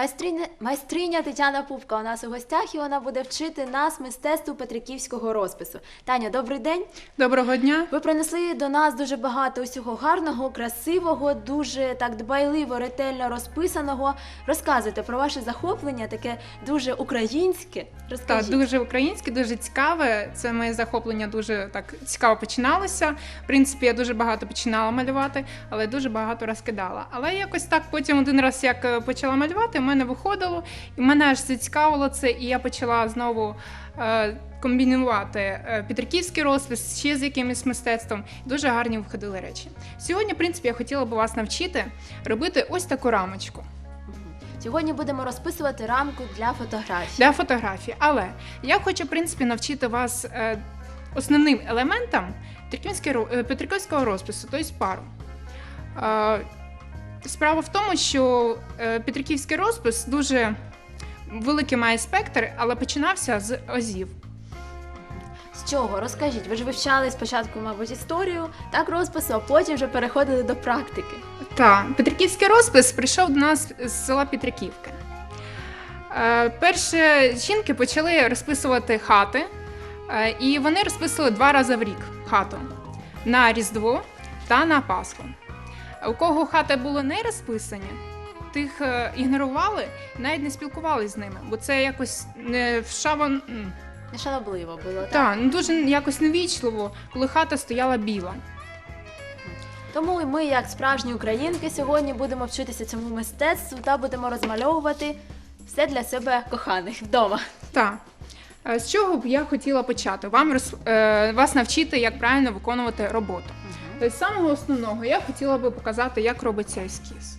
Майстриня, майстриня Тетяна Пупка у нас у гостях, і вона буде вчити нас мистецтву петриківського розпису. Таня, добрий день. Доброго дня. Ви принесли до нас дуже багато усього гарного, красивого, дуже так дбайливо, ретельно розписаного. Розказуйте про ваше захоплення, таке дуже українське. Так, дуже українське, дуже цікаве. Це моє захоплення дуже так цікаво починалося. В принципі, я дуже багато починала малювати, але дуже багато розкидала. Але якось так потім один раз як е, почала малювати, мене виходило, і мене аж зацікавило це, і я почала знову. е, Комбінувати е, петриківський розпис ще з якимось мистецтвом. Дуже гарні виходили речі. Сьогодні, в принципі, я хотіла би вас навчити робити ось таку рамочку. Сьогодні будемо розписувати рамку для фотографій. для фотографії. Але я хочу, в принципі, навчити вас е, основним елементам петриківського розпису, тобто пару. Справа в тому, що е, Петриківський розпис дуже великий має спектр, але починався з озів. З чого? Розкажіть. Ви ж вивчали спочатку, мабуть, історію, так розпису, а потім вже переходили до практики. Так, Петриківський розпис прийшов до нас з села Петриківки. Е, перші жінки почали розписувати хати, е, і вони розписували два рази в рік хату на Різдво та на Пасху. А У кого хати були не розписані, тих е, ігнорували, навіть не спілкувалися з ними, бо це якось не м, Нешалобливо було, так? Та, ну дуже якось невічливо, коли хата стояла біла. Тому і ми, як справжні українки, сьогодні будемо вчитися цьому мистецтву та будемо розмальовувати все для себе коханих вдома. Так. Е, З чого б я хотіла почати? Вам роз, е, вас навчити, як правильно виконувати роботу. Тобто, з самого основного я хотіла би показати, як робиться ескіз.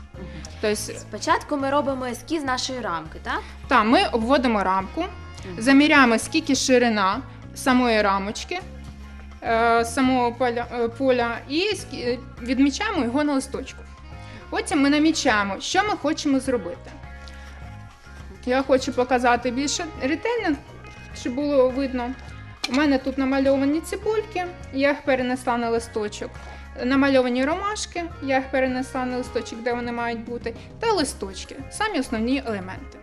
Тобто, Спочатку ми робимо ескіз нашої рамки, так? та, ми обводимо рамку, заміряємо, скільки ширина самої рамочки, е, самого поля, е, поля і скі- е, відмічаємо його на листочку. Потім ми намічаємо, що ми хочемо зробити. Я хочу показати більше ретельно, щоб було видно. У мене тут намальовані цибульки, я їх перенесла на листочок. Намальовані ромашки, я їх перенесла на листочок, де вони мають бути, та листочки самі основні елементи.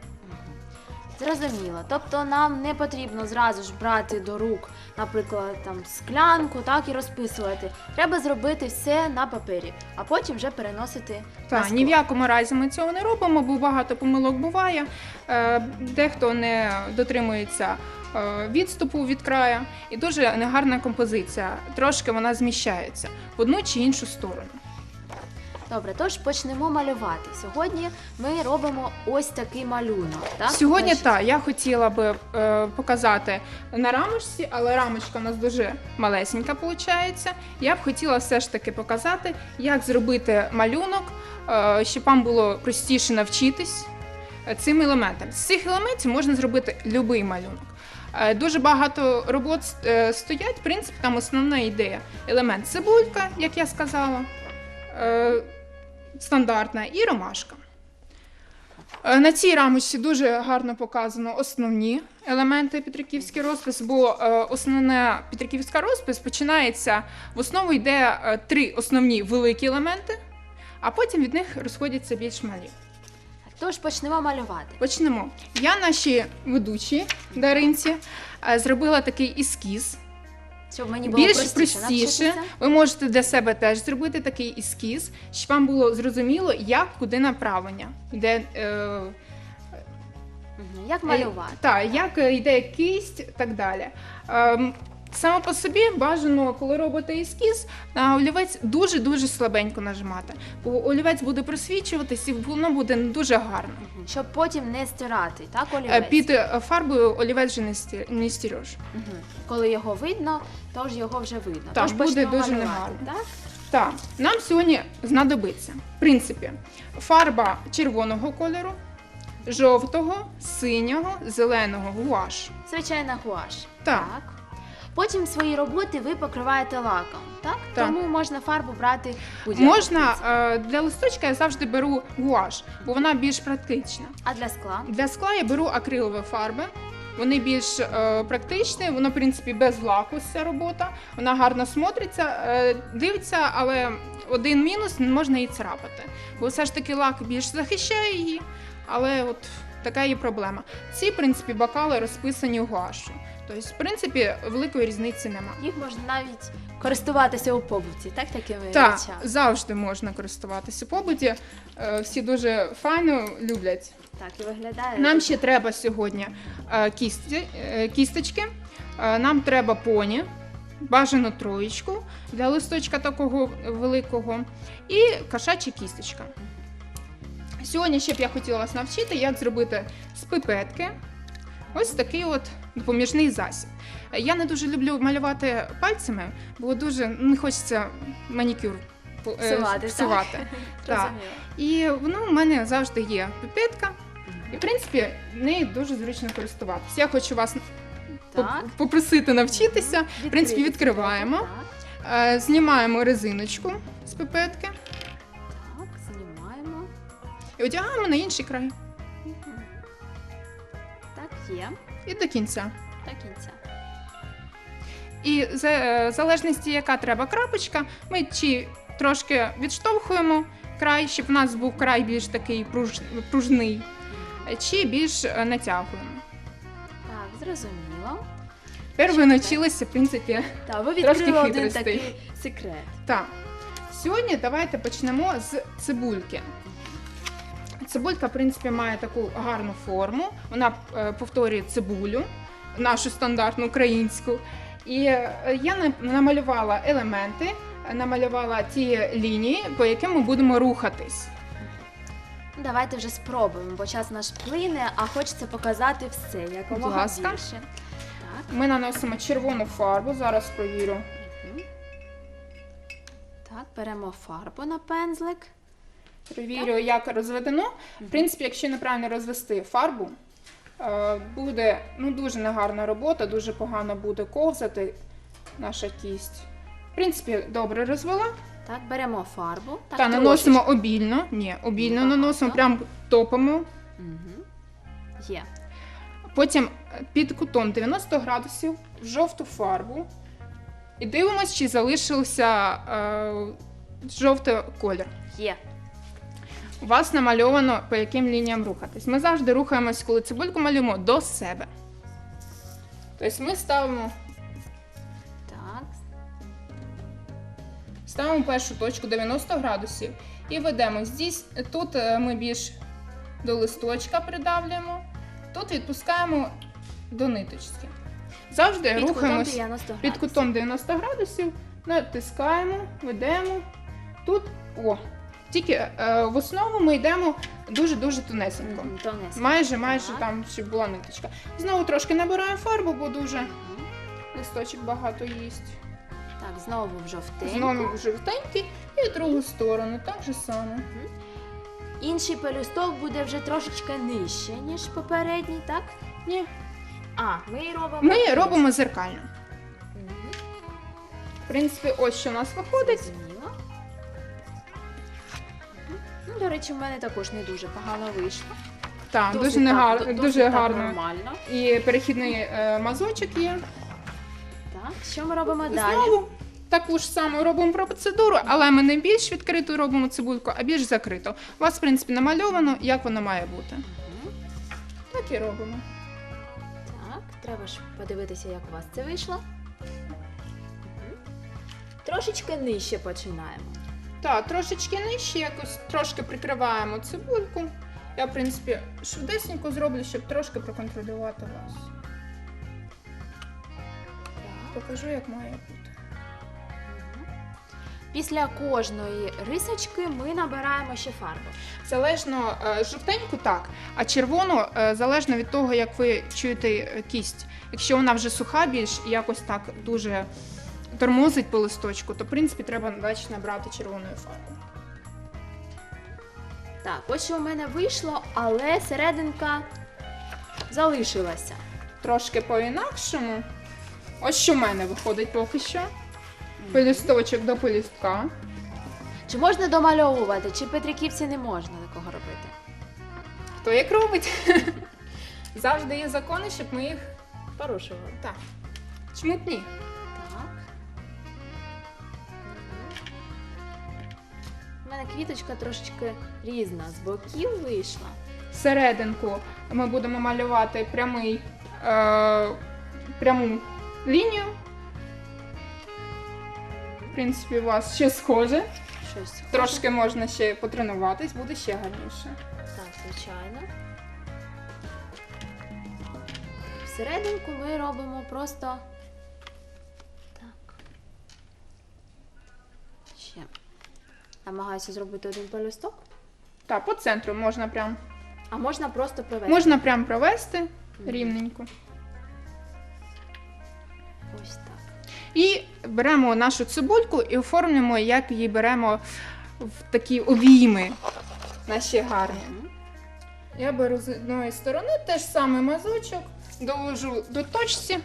Зрозуміло. Тобто нам не потрібно зразу ж брати до рук, наприклад, там склянку, так і розписувати. Треба зробити все на папері, а потім вже переносити на Так, скло. ні в якому разі ми цього не робимо, бо багато помилок буває. Е, Дехто не дотримується е, відступу від краю, і дуже негарна композиція. Трошки вона зміщається в одну чи іншу сторону. Добре, тож почнемо малювати. Сьогодні ми робимо ось такий малюнок. Так? Сьогодні так, я хотіла би е, показати на рамочці, але рамочка у нас дуже малесенька виходить. Я б хотіла все ж таки показати, як зробити малюнок, е, щоб вам було простіше навчитись е, цим елементам. З цих елементів можна зробити будь-який малюнок. Е, Дуже багато робот е, стоять. В принципі, там основна ідея. Елемент цибулька, як я сказала, е, стандартна, і ромашка. Е, На цій рамочці дуже гарно показано основні елементи Петриківський розпис, бо е, основна Петриківська розпис починається в основу йде е, три основні великі елементи, а потім від них розходяться більш малі. Тож почнемо малювати. Почнемо. Я нашій ведучій Даринці зробила такий ескіз. Щоб мені було Більш простіше, простіше. Ви можете для себе теж зробити такий ескіз, щоб вам було зрозуміло, як куди направлення. Де, е, Як малювати? Так, як е, йде кисть, так далі. Ем, Саме по собі бажано, коли робите ескіз, на олівець дуже-дуже слабенько нажимати. Бо олівець буде просвічуватись і воно буде не дуже гарно. Щоб потім не стирати, так, Е, олівець? Під е, фарбою олівець вже не сті- не стіреш. Мгм. Коли його видно, тож його вже видно. Так, тож буде почнемо дуже малювати, негарно. так? Так, нам сьогодні знадобиться, в принципі, фарба червоного кольору, жовтого, синього, зеленого гуаш. Звичайна гуаш. Так. Потім свої роботи ви покриваєте лаком, так? Так. Тому можна фарбу брати будь-яку. Можна е, для листочка я завжди беру гуаш, бо вона більш практична. А для скла? Для скла я беру акрилові фарби. Вони більш е, практичні, воно, в принципі, без лаку ця робота. Вона гарно смотриться, е, дивиться, але один мінус не можна її царапати. Бо все ж таки лак більш захищає її, але от така є проблема. Ці, в принципі, бокали розписані гуашю. Тобто, в принципі, великої різниці нема. Їх можна навіть користуватися у побуті, так такими Так, речами. завжди можна користуватися в побуті. Е, Всі дуже файно люблять. Так, і виглядає. Нам ще треба сьогодні е, кісті, е, кісточки, е, нам треба поні, бажано троєчку для листочка такого великого, і кошача кісточка. Сьогодні ще б я хотіла вас навчити, як зробити з пипетки ось такий от допоміжний засіб. Е, Я не дуже люблю малювати пальцями, бо дуже не хочеться манікюр е, Псувати, так? псувати. Так. І воно в мене завжди є пипетка. І, в принципі, нею дуже зручно користуватися. Я хочу вас Так. попросити навчитися. В принципі, відкриваємо, Так, Е, знімаємо резиночку з пипетки так, знімаємо. і одягаємо на інший край. Є. І до кінця. До кінця. І е, в залежності, яка треба крапочка, ми чи трошки відштовхуємо край, щоб у нас був край більш такий пруж- пружний, е, чи більш е, натягуємо. Так, зрозуміло. Тепер ви навчилися, в принципі, Так, ви Трошки один такий секрет. Так. Сьогодні давайте почнемо з цибульки. Цибулька, в принципі, має таку гарну форму. Вона е, повторює цибулю, нашу стандартну українську. І е, я намалювала елементи, намалювала ті лінії, по яким ми будемо рухатись. Давайте вже спробуємо, бо час наш плине, а хочеться показати все, якомога ласка. більше. Так. Ми наносимо червону фарбу, зараз провірю. Так, беремо фарбу на пензлик. Перевірю, як розведено. В принципі, якщо неправильно розвести фарбу, е, буде ну, дуже негарна робота, дуже погано буде ковзати наша кість. В принципі, добре розвела. Так, беремо фарбу. Так, Та наносимо обільно. Ні, обільно Багато. наносимо, прям топимо. Угу. Є. Потім під кутом 90 градусів в жовту фарбу. І дивимось, чи залишився е, жовтий колір. Є. У вас намальовано по яким лініям рухатись. Ми завжди рухаємось, коли цибульку малюємо до себе. Тобто ми ставимо, Так. ставимо першу точку 90 градусів і ведемо. Здесь, тут е, ми більш до листочка придавлюємо, тут відпускаємо до ниточки. Завжди Під рухаємось 90 під кутом 90 градусів, натискаємо, ведемо. Тут, о, тільки е, в основу ми йдемо дуже-дуже тонесенько. Тонесенько. Майже, майже Так. там щоб була ниточка. Знову трошки набираємо фарбу, бо дуже Мгм. листочок багато їсть. Так, знову в жовтеньку. Знову в жовтенький і другу сторону, так же саме. Інший пелюсток буде вже трошечки нижче, ніж попередній, так? Ні. А, ми робимо. Ми робимо зеркально. Мгм. В принципі, ось що у нас виходить. Зрозуміло. До речі, в мене також не дуже погано вийшло. Так, Досить дуже, негар... так, до- дуже так гарно. нормально. І перехідний е, мазочок є. Так, що ми робимо далі? Знову таку ж саму робимо процедуру, але ми не більш відкриту робимо цибульку, а більш закриту. У вас, в принципі, намальовано, як воно має бути. Мгм. Так і робимо. Так, треба ж подивитися, як у вас це вийшло. Мгм. Трошечки нижче починаємо. Так, трошечки нижче, якось трошки прикриваємо цибульку. Я, в принципі, швидесенько зроблю, щоб трошки проконтролювати вас. Так. Покажу, як має бути. Після кожної рисочки ми набираємо ще фарбу. Залежно е, жовтеньку так, а червону е, залежно від того, як ви чуєте е, кість. Якщо вона вже суха більш якось так дуже тормозить по листочку, то в принципі треба далі набрати червоною фарбою. Так, ось що у мене вийшло, але серединка залишилася. Трошки по-інакшому. Ось що в мене виходить поки що. Пелюсточок до пелюстка. Чи можна домальовувати, чи петриківці не можна такого робити? Хто як робить? Завжди є закони, щоб ми їх Порушували. так. Чмутні. Так. У мене квіточка трошечки різна, з боків вийшла. серединку ми будемо малювати прямий, е, пряму лінію. В принципі, у вас ще схоже. Щось схоже. Трошки можна ще потренуватись, буде ще гарніше. Так, звичайно. Всерединку ми робимо просто так. Ще. Намагаюся зробити один пелюсток. Так, по центру можна прям, А можна просто провести. можна прям провести рівненько. Ось так. І беремо нашу цибульку і оформлюємо, як її беремо в такі обійми. Наші гарні. Я беру з одної сторони теж саме мазочок, доложу до точці,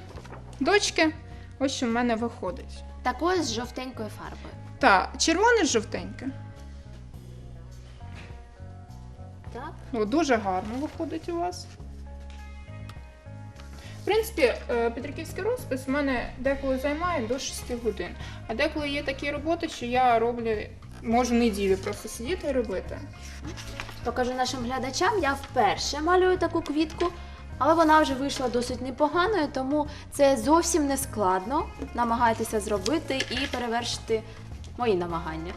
дочки. Ось що в мене виходить. Також з жовтенькою фарбою. Так, червоне жовтеньке. Так. О, дуже гарно виходить у вас. В принципі, е, Петриківський розпис в мене деколи займає до 6 годин. А деколи є такі роботи, що я роблю, можу неділю просто сидіти і робити. Покажу нашим глядачам, я вперше малюю таку квітку, але вона вже вийшла досить непоганою, тому це зовсім не складно. Намагайтеся зробити і перевершити мої намагання.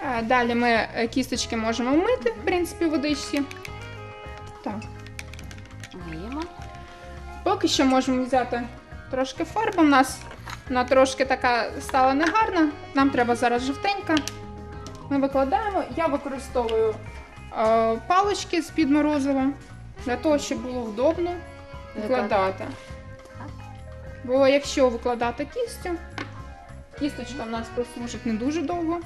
Е, Далі ми е, кісточки можемо вмити, в принципі, в водичці. Так. Миємо. Поки що можемо взяти трошки фарби. У нас вона трошки така стала негарна. Нам треба зараз жовтенька. Ми викладаємо. Я використовую е, палички з-під морозива для того, щоб було вдобно викладати. Бо якщо викладати кістю, кісточка в нас прослужить не дуже довго.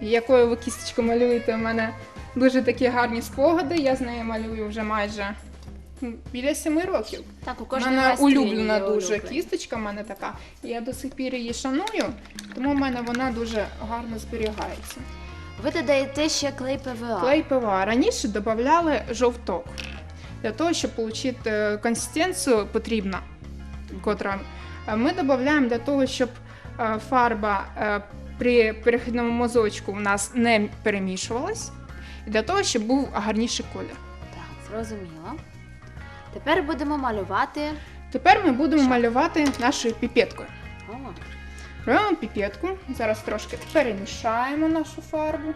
Якою ви кісточку малюєте, у мене дуже такі гарні спогади. Я з нею малюю вже майже біля семи років. Так, у мене улюблена дуже улюблена. кісточка, в мене така. Я до сих пір її шаную, тому в мене вона дуже гарно зберігається. Ви додаєте ще клей ПВА. Клей ПВА. Раніше додавали жовток для того, щоб отримати консистенцію потрібну, котра е, ми додаємо для того, щоб е, фарба е, при перехідному мазочку у нас не перемішувалась, і для того, щоб був гарніший колір. Так, зрозуміло. Тепер будемо малювати. Тепер ми будемо Що? малювати нашою піпеткою. О, Беремо піпетку, зараз трошки перемішаємо нашу фарбу.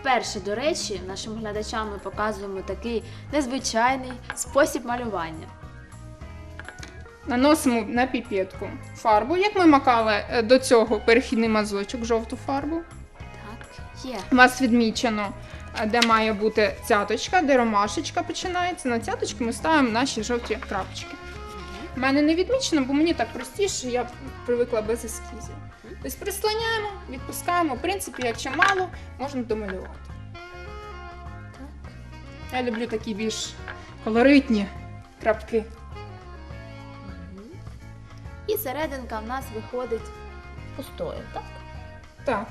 Вперше, до речі, нашим глядачам ми показуємо такий незвичайний спосіб малювання. Наносимо на піпетку фарбу, як ми макали е, до цього перехідний мазочок, жовту фарбу. Так, є. У вас відмічено, е, де має бути цяточка, де ромашечка починається. На цяточку ми ставимо наші жовті крапочки. У мене не відмічено, бо мені так простіше, я привикла без ескізів. Тобто прислоняємо, відпускаємо. В принципі, якщо мало, можна домалювати. Я люблю такі більш колоритні крапки. І серединка в нас виходить пустою, так? Так.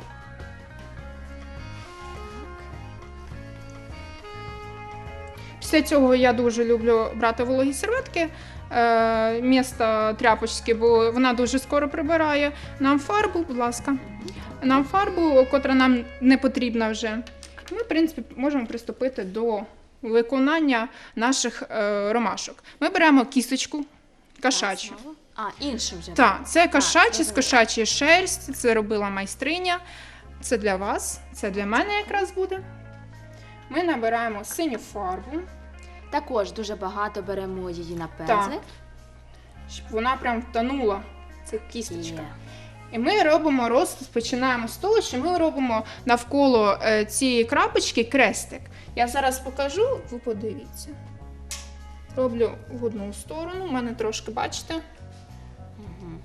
Після цього я дуже люблю брати вологі серветки. Е, місто тряпочки, бо вона дуже скоро прибирає. Нам фарбу, будь ласка. Нам фарбу, котра нам не потрібна вже. Ми, в принципі, можемо приступити до виконання наших е, ромашок. Ми беремо кісточку кошачу. А, іншим вже. Так, це кошачі з кошачої шерсті, це робила майстриня. Це для вас, це для мене якраз буде. Ми набираємо синю фарбу, Також дуже багато беремо її на пензлик. щоб вона прям втонула. Це кісточка. І ми робимо розпис, починаємо з того, що ми робимо навколо е, цієї крапочки крестик. Я зараз покажу, ви подивіться. Роблю в одну сторону, у мене трошки, бачите, Мгм.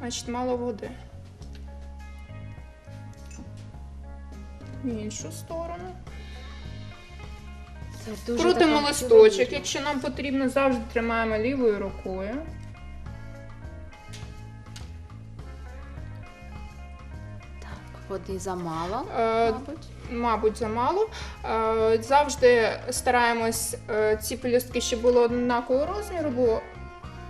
значить мало води. В іншу сторону. Дуже Крутимо така листочок, ювелірна. якщо нам потрібно, завжди тримаємо лівою рукою. Так, води замало, Е, мабуть. Мабуть, замало. Е, Завжди стараємось е, ці пелюстки, щоб було однакового розміру, бо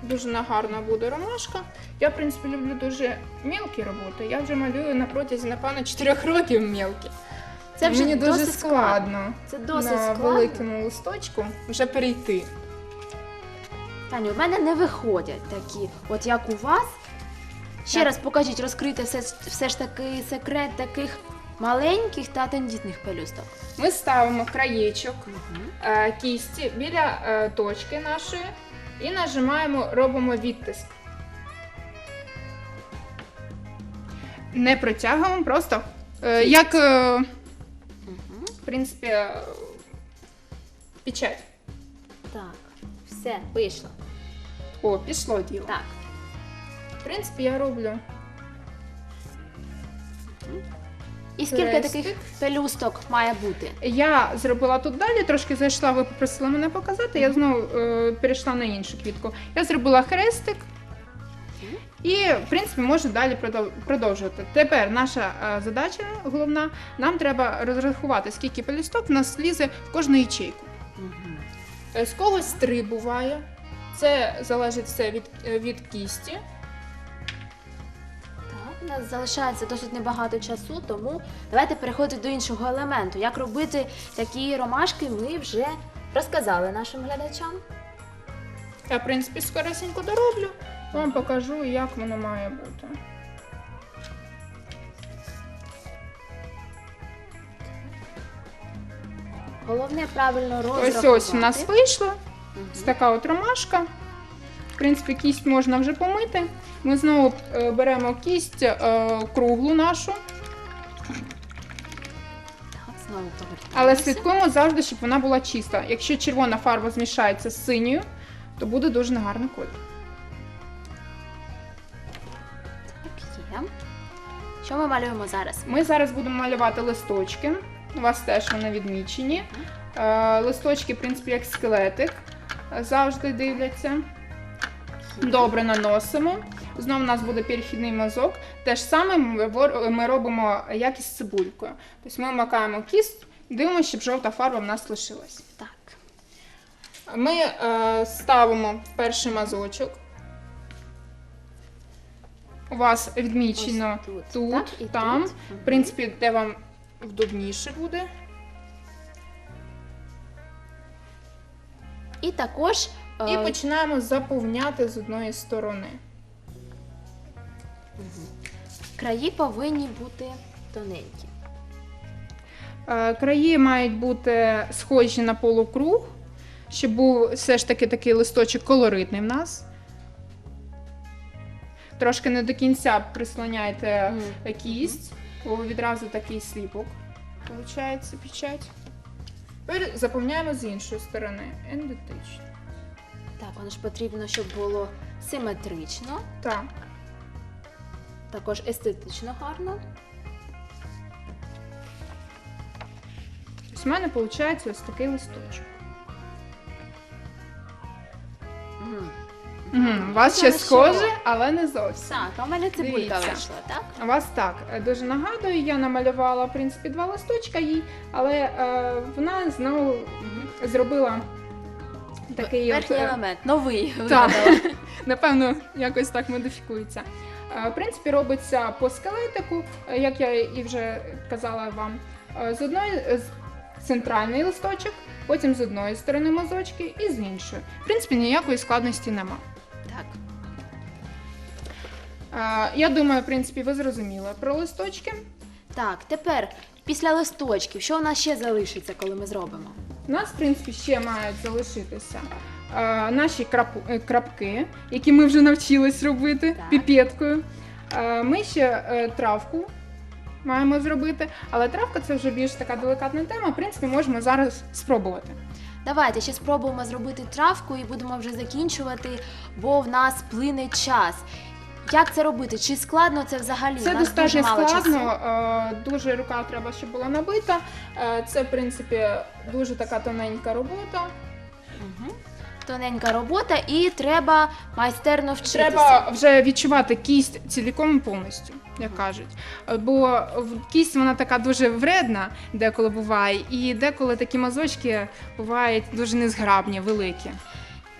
Дуже нагарна буде ромашка. Я, в принципі, люблю дуже мілкі роботи. Я вже малюю на протязі, напевно, 4 років мілкі. Це вже Мені дуже досить складно Це досить на складно. великому листочку вже перейти. Таню, у мене не виходять такі, от як у вас. Ще Так. раз покажіть, розкрити все, все ж таки секрет таких маленьких та тендітних пелюсток. Ми ставимо краєчок е, кісті біля е, точки нашої і нажимаємо, робимо відтиск. Не протягуємо, просто е, як, е, принципі, печать. Так, все, вийшло. О, пішло діло. Так. В принципі, я роблю І скільки Хрестик. таких пелюсток має бути? Я зробила тут далі, трошки зайшла, ви попросили мене показати. Я знову е, перейшла на іншу квітку. Я зробила хрестик. І, в принципі, можу далі продов- продовжувати. Тепер наша е, задача головна: нам треба розрахувати, скільки пелюсток в нас лізе в кожну ячейку. Е, З когось три буває. Це залежить все від, е, від кісті. Так, у нас залишається досить небагато часу, тому давайте переходити до іншого елементу. Як робити такі ромашки, ми вже розказали нашим глядачам. Я, в принципі, скоресенько дороблю, вам покажу, як воно має бути. Головне правильно Ось розрахувати. ось у нас вийшло. Ось така от ромашка. В принципі, кість можна вже помити. Ми знову е, беремо кість е, круглу нашу, але слідкуємо завжди, щоб вона була чиста. Якщо червона фарба змішається з синьою, то буде дуже негарний колір. Так, є. Що ми малюємо зараз? Ми зараз будемо малювати листочки. У вас теж вони відмічені. Е, Листочки, в принципі, як скелетик, е, завжди дивляться. Добре наносимо. Знову у нас буде перехідний мазок. Те ж саме ми робимо як із цибулькою. Тобто ми макаємо кіст, дивимося, щоб жовта фарба в нас лишилась. Так. Ми е, ставимо перший мазочок. У вас відмічено Ось тут, тут, так, і там. тут. В принципі, де вам вдобніше буде. І також І е, починаємо заповняти з одної сторони. краї повинні бути тоненькі. Е, Краї мають бути схожі на полукруг, щоб був все ж таки такий листочок колоритний в нас. Трошки не до кінця прислоняйте Мгм. кість, бо відразу такий сліпок виходить печать. Тепер заповняємо з іншої сторони. Ендотично. Так, воно ж потрібно, щоб було симетрично, Так. також естетично гарно. Ось у мене виходить ось такий листочок. Угу. У вас ще схоже, але не зовсім. Так, а в мене цибулька Дивіться. вийшла, так? У вас так, е, дуже нагадую, я намалювала в принципі два листочка їй, але е, вона знову зробила такий от, Верхній е, елемент, новий. Так. вигадала. напевно, якось так модифікується. Е, В принципі, робиться по скелетику, е, як я і вже казала вам. Е, З одної з центральний листочок, потім з одної сторони мазочки і з іншої. В принципі, ніякої складності нема. Так. Е, Я думаю, в принципі, ви зрозуміли про листочки. Так, тепер після листочків, що у нас ще залишиться, коли ми зробимо? У нас, в принципі, ще мають залишитися е, наші крапу- е, крапки, які ми вже навчились робити Так. піпеткою. Е, ми ще е, травку маємо зробити, але травка це вже більш така делікатна тема. В принципі, можемо зараз спробувати. Давайте ще спробуємо зробити травку і будемо вже закінчувати, бо в нас плине час. Як це робити? Чи складно це взагалі? Це достатньо мало складно, часу. е, дуже рука треба, щоб була набита. Е, Це, в принципі, дуже така тоненька робота. Угу. Тоненька робота, і треба майстерно вчитися. Треба вже відчувати кість ціліком і повністю, як кажуть. Бо кість вона така дуже вредна, деколи буває, і деколи такі мазочки бувають дуже незграбні, великі.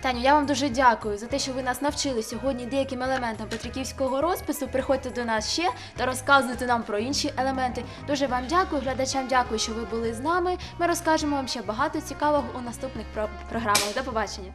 Таню, я вам дуже дякую за те, що ви нас навчили сьогодні деяким елементам петриківського розпису. Приходьте до нас ще та розказуйте нам про інші елементи. Дуже вам дякую, глядачам дякую, що ви були з нами. Ми розкажемо вам ще багато цікавого у наступних про- програмах. До побачення.